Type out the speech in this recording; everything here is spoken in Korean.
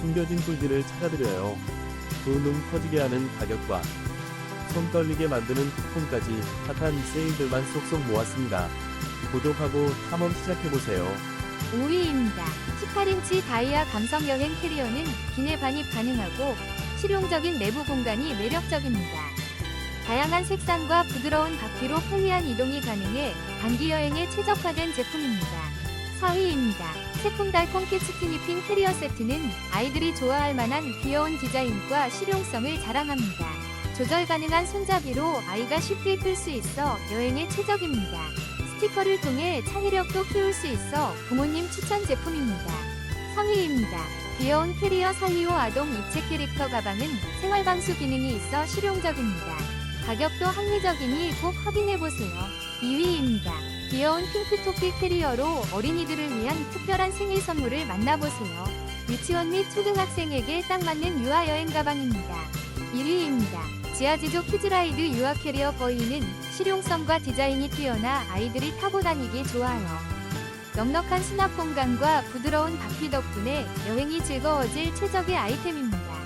숨겨진 꿀들을 찾아드려요. 두눈 커지게 하는 가격과 손 떨리게 만드는 쿠폰까지 핫한 세일들만 쏙쏙 모았습니다. 구독하고 탐험 시작해보세요. 5위입니다. 18인치 다이아 감성 여행 캐리어는 기내 반입 가능하고 실용적인 내부 공간이 매력적입니다. 다양한 색상과 부드러운 바퀴로 편리한 이동이 가능해 단기 여행에 최적화된 제품입니다. 4위입니다. 새콤달콤 캐치티니핑 캐리어 세트는 아이들이 좋아할 만한 귀여운 디자인과 실용성을 자랑합니다. 조절 가능한 손잡이로 아이가 쉽게 끌 수 있어 여행에 최적입니다. 스티커를 통해 창의력도 키울 수 있어 부모님 추천 제품입니다. 3위입니다. 귀여운 캐리어 살리오 아동 입체 캐릭터 가방은 생활방수 기능이 있어 실용적입니다. 가격도 합리적이니 꼭 확인해보세요. 2위입니다. 귀여운 핑크토끼 캐리어로 어린이들을 위한 특별한 생일 선물을 만나보세요. 유치원 및 초등학생에게 딱 맞는 유아 여행 가방입니다. 1위입니다. 지하지조 키즈라이드 유아 캐리어 버이는 실용성과 디자인이 뛰어나 아이들이 타고 다니기 좋아요. 넉넉한 수납 공간과 부드러운 바퀴 덕분에 여행이 즐거워질 최적의 아이템입니다.